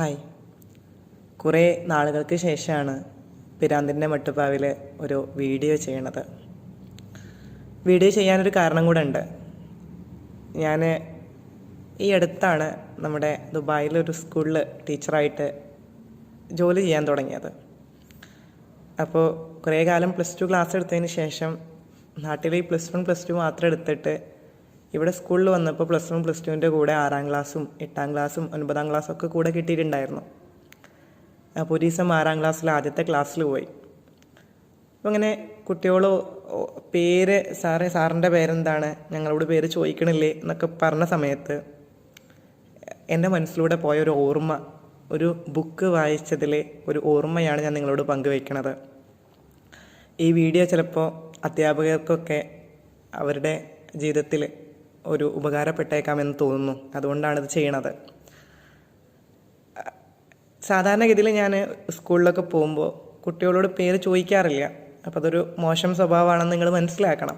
Hi. കുറേ നാളുകൾക്ക് ശേഷമാണ് പിരാന്തിന്റെ മട്ടുപ്പാവിൽ ഒരു വീഡിയോ ചെയ്യണത്. വീഡിയോ ചെയ്യാനൊരു കാരണം കൂടെ ഉണ്ട്. ഞാൻ ഈ അടുത്താണ് നമ്മുടെ ദുബായിലൊരു സ്കൂളിൽ ടീച്ചറായിട്ട് ജോലി ചെയ്യാൻ തുടങ്ങിയത്. അപ്പോൾ കുറേ കാലം പ്ലസ് ടു ക്ലാസ് എടുത്തതിന് ശേഷം നാട്ടിൽ ഈ പ്ലസ് വൺ പ്ലസ് ടു മാത്രം എടുത്തിട്ട് ഇവിടെ സ്കൂളിൽ വന്നപ്പോൾ പ്ലസ് വൺ പ്ലസ് ടുവിന്റെ കൂടെ ആറാം ക്ലാസ്സും എട്ടാം ക്ലാസ്സും ഒൻപതാം ക്ലാസ്സും ഒക്കെ കൂടെ കിട്ടിയിട്ടുണ്ടായിരുന്നു. അപ്പോൾ ഒരു ദിവസം ആറാം ക്ലാസ്സിൽ ആദ്യത്തെ ക്ലാസ്സിൽ പോയി. അപ്പോൾ അങ്ങനെ കുട്ടികൾ പേര് സാറ് സാറിന്റെ പേരെന്താണ്? ഞങ്ങളോട് പേര് ചോദിക്കണില്ലേ എന്നൊക്കെ പറഞ്ഞ സമയത്ത് എന്റെ മനസ്സിലൂടെ പോയ ഒരു ഓർമ്മ ഒരു ബുക്ക് വായിച്ചതിലെ ഒരു ഓർമ്മയാണ് ഞാൻ നിങ്ങളോട് പങ്കുവയ്ക്കണത്. ഈ വീഡിയോ ചിലപ്പോൾ അധ്യാപകർക്കൊക്കെ അവരുടെ ജീവിതത്തിൽ ഒരു ഉപകാരപ്പെട്ടേക്കാമെന്ന് തോന്നുന്നു. അതുകൊണ്ടാണ് ഇത് ചെയ്യണത്. സാധാരണഗതിയിൽ ഞാൻ സ്കൂളിലൊക്കെ പോകുമ്പോൾ കുട്ടികളോട് പേര് ചോദിക്കാറില്ല. അപ്പോൾ അതൊരു മോശം സ്വഭാവമാണെന്ന് നിങ്ങൾ മനസ്സിലാക്കണം.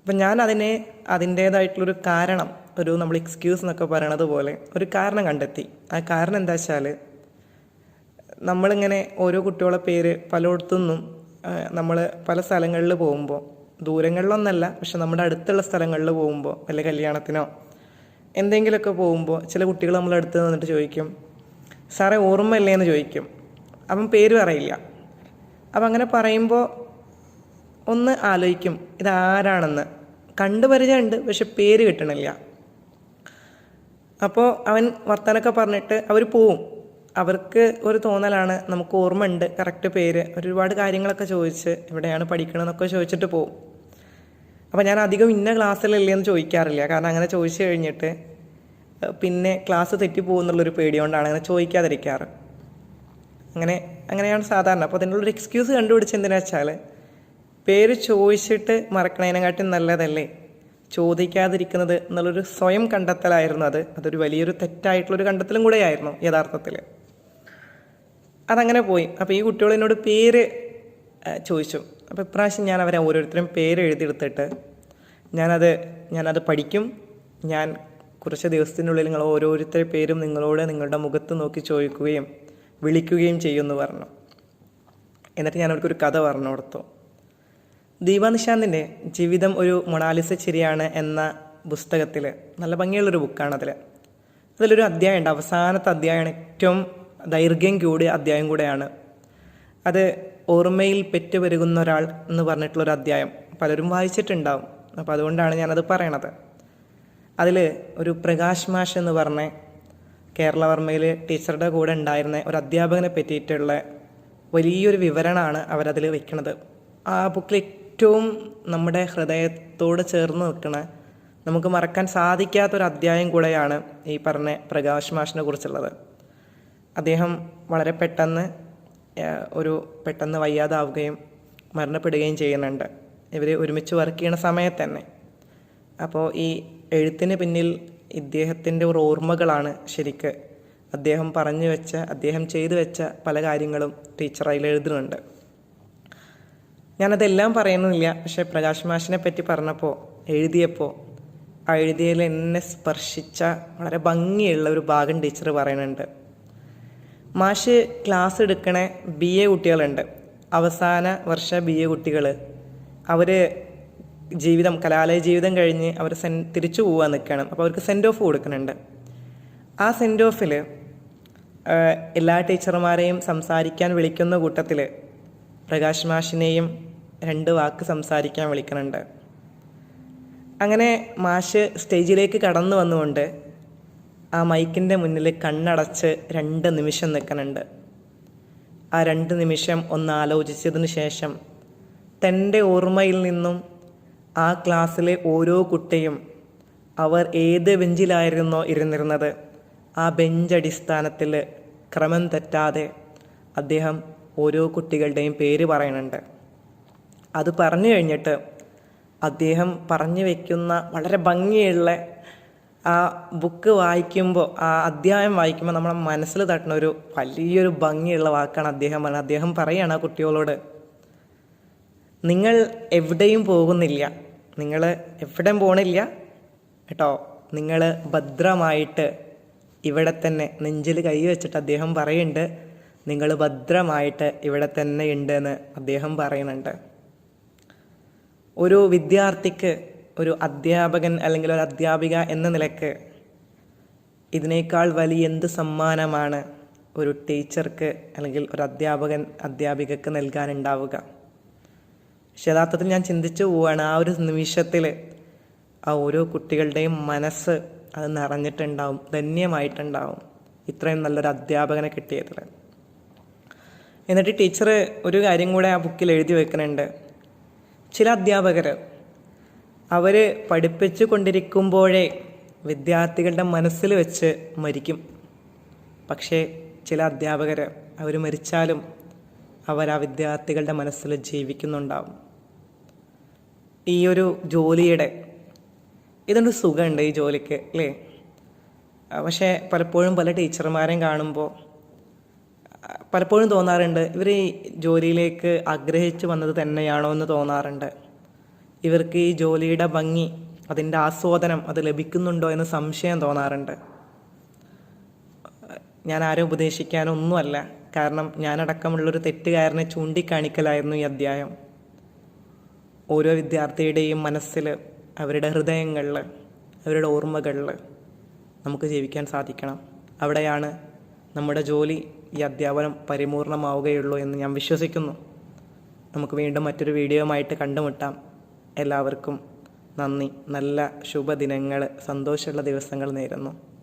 അപ്പം ഞാൻ അതിനെ അതിന്റേതായിട്ടുള്ളൊരു കാരണം ഒരു നമ്മൾ എക്സ്ക്യൂസ് എന്നൊക്കെ പറയണത് പോലെ ഒരു കാരണം കണ്ടെത്തി. ആ കാരണം എന്താ വെച്ചാൽ നമ്മളിങ്ങനെ ഓരോ കുട്ടികളുടെ പേര് പലയിടത്തുനിന്നും നമ്മൾ പല സ്ഥലങ്ങളിൽ പോകുമ്പോൾ ദൂരങ്ങളിലൊന്നല്ല പക്ഷെ നമ്മുടെ അടുത്തുള്ള സ്ഥലങ്ങളിൽ പോകുമ്പോൾ വല്ല കല്യാണത്തിനോ എന്തെങ്കിലുമൊക്കെ പോകുമ്പോൾ ചില കുട്ടികൾ നമ്മളെ അടുത്ത് നിന്നിട്ട് ചോദിക്കും സാറേ ഓർമ്മയല്ലേ? എന്ന് ചോദിക്കും. അപ്പം പേര് പറയില്ല. അപ്പം അങ്ങനെ പറയുമ്പോൾ ഒന്ന് ആലോചിക്കും ഇതാരാണെന്ന് കണ്ടു പരിചയമുണ്ട് പക്ഷെ പേര് കിട്ടണില്ല. അപ്പോൾ അവൻ വർത്തനൊക്കെ പറഞ്ഞിട്ട് അവർ പോവും. അവർക്ക് ഒരു തോന്നലാണ് നമുക്ക് ഓർമ്മ ഉണ്ട് കറക്റ്റ് പേര്. ഒരുപാട് കാര്യങ്ങളൊക്കെ ചോദിച്ച് എവിടെയാണ് പഠിക്കണമെന്നൊക്കെ ചോദിച്ചിട്ട് പോകും അപ്പോൾ ഞാൻ അധികം ഇന്ന ക്ലാസ്സിലല്ലേ എന്ന് ചോദിക്കാറില്ല. കാരണം അങ്ങനെ ചോദിച്ചു കഴിഞ്ഞിട്ട് പിന്നെ ക്ലാസ് തെറ്റിപ്പോകുന്നുള്ളൊരു പേടി കൊണ്ടാണ് അങ്ങനെ ചോദിക്കാതിരിക്കാറ്. അങ്ങനെ അങ്ങനെയാണ് സാധാരണ. അപ്പോൾ അതിനുള്ളൊരു എക്സ്ക്യൂസ് കണ്ടുപിടിച്ച് എന്തിനാ വെച്ചാൽ പേര് ചോദിച്ചിട്ട് മറക്കണതിനെക്കാട്ടും നല്ലതല്ലേ? ചോദിക്കാതിരിക്കുന്നത് എന്നുള്ളൊരു സ്വയം കണ്ടെത്തലായിരുന്നു അത്. അതൊരു വലിയൊരു തെറ്റായിട്ടുള്ളൊരു കണ്ടെത്തലും കൂടെയായിരുന്നു യഥാർത്ഥത്തിൽ അതങ്ങനെ പോയി. അപ്പോൾ ഈ കുട്ടികൾ പേര് ചോദിച്ചു. അപ്പോൾ ഇപ്രാവശ്യം ഞാൻ അവരെ ഓരോരുത്തരും പേര് എഴുതിയെടുത്തിട്ട് ഞാനത് ഞാനത് പഠിക്കും. ഞാൻ കുറച്ച് ദിവസത്തിനുള്ളിൽ നിങ്ങൾ ഓരോരുത്തരുടെ പേരും നിങ്ങളോട് നിങ്ങളുടെ മുഖത്ത് നോക്കി ചോദിക്കുകയും വിളിക്കുകയും ചെയ്യുമെന്ന് പറഞ്ഞു. എന്നിട്ട് ഞാൻ അവർക്കൊരു കഥ പറഞ്ഞു കൊടുത്തു. ദീപ നിശാന്തിന്റെ ജീവിതം ഒരു മൊണാലിസ ചിരിയാണ് എന്ന പുസ്തകത്തിൽ നല്ല ഭംഗിയുള്ളൊരു ബുക്കാണ് അതിൽ അതിലൊരു അധ്യായമുണ്ട്. അവസാനത്തെ അധ്യായമാണ് ഏറ്റവും ദൈർഘ്യം കൂടിയ അധ്യായം കൂടെയാണ്. അത് ഓർമ്മയിൽ പെറ്റുപെരുകുന്ന ഒരാൾ എന്ന് പറഞ്ഞിട്ടുള്ളൊരു അധ്യായം പലരും വായിച്ചിട്ടുണ്ടാവും. അപ്പോൾ അതുകൊണ്ടാണ് ഞാനത് പറയണത്. അതിൽ ഒരു പ്രകാശ് മാഷ് എന്ന് പറഞ്ഞ കേരളവർമ്മയിൽ ടീച്ചറുടെ കൂടെ ഉണ്ടായിരുന്ന ഒരു അധ്യാപകനെ പറ്റിയിട്ടുള്ള വലിയൊരു വിവരണമാണ് അവരതിൽ വെക്കുന്നത് ആ ബുക്കിൽ ഏറ്റവും നമ്മുടെ ഹൃദയത്തോട് ചേർന്ന് നിൽക്കുന്ന നമുക്ക് മറക്കാൻ സാധിക്കാത്തൊരു അധ്യായം കൂടെയാണ് ഈ പറഞ്ഞ പ്രകാശ് മാഷിനെ കുറിച്ചുള്ളത്. അദ്ദേഹം വളരെ പെട്ടെന്ന് ഒരു പെട്ടെന്ന് വയ്യാതാവുകയും മരണപ്പെടുകയും ചെയ്യുന്നുണ്ട്. ഇവർ ഒരുമിച്ച് വർക്ക് ചെയ്യുന്ന സമയത്ത് തന്നെ. അപ്പോൾ ഈ എഴുത്തിന് പിന്നിൽ ഇദ്ദേഹത്തിന്റെ ഒരു ഓർമ്മകളാണ് ശരിക്ക്. അദ്ദേഹം പറഞ്ഞു വെച്ച അദ്ദേഹം ചെയ്തു വെച്ച പല കാര്യങ്ങളും ടീച്ചർ അതിൽ എഴുതുന്നുണ്ട്. ഞാനതെല്ലാം പറയുന്നില്ല പക്ഷെ പ്രകാശ് മാഷിനെ പറ്റി പറഞ്ഞപ്പോൾ എഴുതിയപ്പോൾ ആ എഴുതിയതിൽ എന്നെ സ്പർശിച്ച വളരെ ഭംഗിയുള്ള ഒരു ഭാഗം ടീച്ചർ പറയുന്നുണ്ട്. മാഷ് ക്ലാസ് എടുക്കണ ബി എ കുട്ടികളുണ്ട്. അവസാന വർഷ ബി എ കുട്ടികൾ അവർ ജീവിതം കലാലയ ജീവിതം കഴിഞ്ഞ് അവർ സെൻ തിരിച്ചു പോകാൻ നിൽക്കണം അപ്പോൾ അവർക്ക് സെൻഡ് ഓഫ് കൊടുക്കുന്നുണ്ട്. ആ സെൻഡ് ഓഫിൽ എല്ലാ ടീച്ചർമാരെയും സംസാരിക്കാൻ വിളിക്കുന്ന കൂട്ടത്തിൽ പ്രകാശ് മാഷിനെയും രണ്ട് വാക്ക് സംസാരിക്കാൻ വിളിക്കുന്നുണ്ട്. അങ്ങനെ മാഷ് സ്റ്റേജിലേക്ക് കടന്നു വന്നുകൊണ്ട് ആ മൈക്കിന്റെ മുന്നിൽ കണ്ണടച്ച് രണ്ട് നിമിഷം നിൽക്കുന്നുണ്ട് ആ രണ്ട് നിമിഷം ഒന്ന് ആലോചിച്ചതിന് ശേഷം തന്റെ ഓർമ്മയിൽ നിന്നും ആ ക്ലാസ്സിലെ ഓരോ കുട്ടിയും അവർ ഏത് ബെഞ്ചിലായിരുന്നോ ഇരുന്നിരുന്നത് ആ ബെഞ്ച് അടിസ്ഥാനത്തിൽ ക്രമം തെറ്റാതെ അദ്ദേഹം ഓരോ കുട്ടികളുടെയും പേര് പറയുന്നുണ്ട്. അത് പറഞ്ഞു കഴിഞ്ഞിട്ട് അദ്ദേഹം പറഞ്ഞു വയ്ക്കുന്ന വളരെ ഭംഗിയുള്ള ആ ബുക്ക് വായിക്കുമ്പോൾ ആ അധ്യായം വായിക്കുമ്പോൾ നമ്മളെ മനസ്സിൽ തട്ടുന്ന ഒരു വലിയൊരു ഭംഗിയുള്ള വാക്കാണ് അദ്ദേഹം പറഞ്ഞത്. അദ്ദേഹം പറയുകയാണ് ആ കുട്ടികളോട് നിങ്ങൾ എവിടെയും പോകുന്നില്ല. നിങ്ങൾ എവിടെയും പോണില്ല. കേട്ടോ നിങ്ങൾ ഭദ്രമായിട്ട് ഇവിടെ തന്നെ നെഞ്ചിൽ കൈ വെച്ചിട്ട് അദ്ദേഹം പറയുന്നുണ്ട്. നിങ്ങൾ ഭദ്രമായിട്ട് ഇവിടെ തന്നെ ഉണ്ടെന്ന് അദ്ദേഹം പറയുന്നുണ്ട്. ഒരു വിദ്യാർത്ഥിക്ക് ഒരു അധ്യാപകൻ അല്ലെങ്കിൽ ഒരു അധ്യാപിക എന്ന നിലയ്ക്ക് ഇതിനേക്കാൾ വലിയ എന്ത് സമ്മാനമാണ് ഒരു ടീച്ചർക്ക് അല്ലെങ്കിൽ ഒരു അധ്യാപകൻ അധ്യാപികക്ക് നൽകാനുണ്ടാവുക? പക്ഷെ യഥാർത്ഥത്തിൽ ഞാൻ ചിന്തിച്ചു പോവാണ്. ആ ഒരു നിമിഷത്തിൽ ആ ഓരോ കുട്ടികളുടെയും മനസ്സ് അത് നിറഞ്ഞിട്ടുണ്ടാവും ധന്യമായിട്ടുണ്ടാവും ഇത്രയും നല്ലൊരു അധ്യാപകനെ കിട്ടിയതിൽ എന്നിട്ട് ടീച്ചർ ഒരു കാര്യം കൂടെ ആ ബുക്കിൽ എഴുതി വെക്കുന്നുണ്ട്. ചില അധ്യാപകർ അവർ പഠിപ്പിച്ചു കൊണ്ടിരിക്കുമ്പോഴേ വിദ്യാർത്ഥികളുടെ മനസ്സിൽ വെച്ച് മരിക്കും. പക്ഷേ ചില അധ്യാപകർ അവർ മരിച്ചാലും അവർ ആ വിദ്യാർത്ഥികളുടെ മനസ്സിൽ ജീവിക്കുന്നുണ്ടാവും. ഈ ഒരു ജോലിയുടെ ഇതൊരു സുഖമുണ്ട് ഈ ജോലിക്ക് അല്ലേ? പക്ഷേ പലപ്പോഴും പല ടീച്ചർമാരെയും കാണുമ്പോൾ പലപ്പോഴും തോന്നാറുണ്ട് ഇവർ ഈ ജോലിയിലേക്ക് ആഗ്രഹിച്ചു വന്നത് തന്നെയാണോ എന്ന് തോന്നാറുണ്ട്. ഇവർക്ക് ഈ ജോലിയുടെ ഭംഗി അതിന്റെ ആസ്വാദനം അത് ലഭിക്കുന്നുണ്ടോ എന്ന് സംശയം തോന്നാറുണ്ട്. ഞാൻ ആരും ഉപദേശിക്കാനൊന്നുമല്ല. കാരണം ഞാനടക്കമുള്ളൊരു തെറ്റുകാരനെ ചൂണ്ടിക്കാണിക്കലായിരുന്നു ഈ അധ്യായം. ഓരോ വിദ്യാർത്ഥിയുടെയും മനസ്സിൽ അവരുടെ ഹൃദയങ്ങളിൽ അവരുടെ ഓർമ്മകളിൽ നമുക്ക് ജീവിക്കാൻ സാധിക്കണം. അവിടെയാണ് നമ്മുടെ ജോലി ഈ അധ്യാപനം പരിപൂർണമാവുകയുള്ളൂ എന്ന് ഞാൻ വിശ്വസിക്കുന്നു. നമുക്ക് വീണ്ടും മറ്റൊരു വീഡിയോയുമായിട്ട് കണ്ടുമുട്ടാം. എല്ലാവർക്കും നന്ദി. നല്ല ശുഭദിനങ്ങൾ സന്തോഷമുള്ള ദിവസങ്ങൾ നേരുന്നു.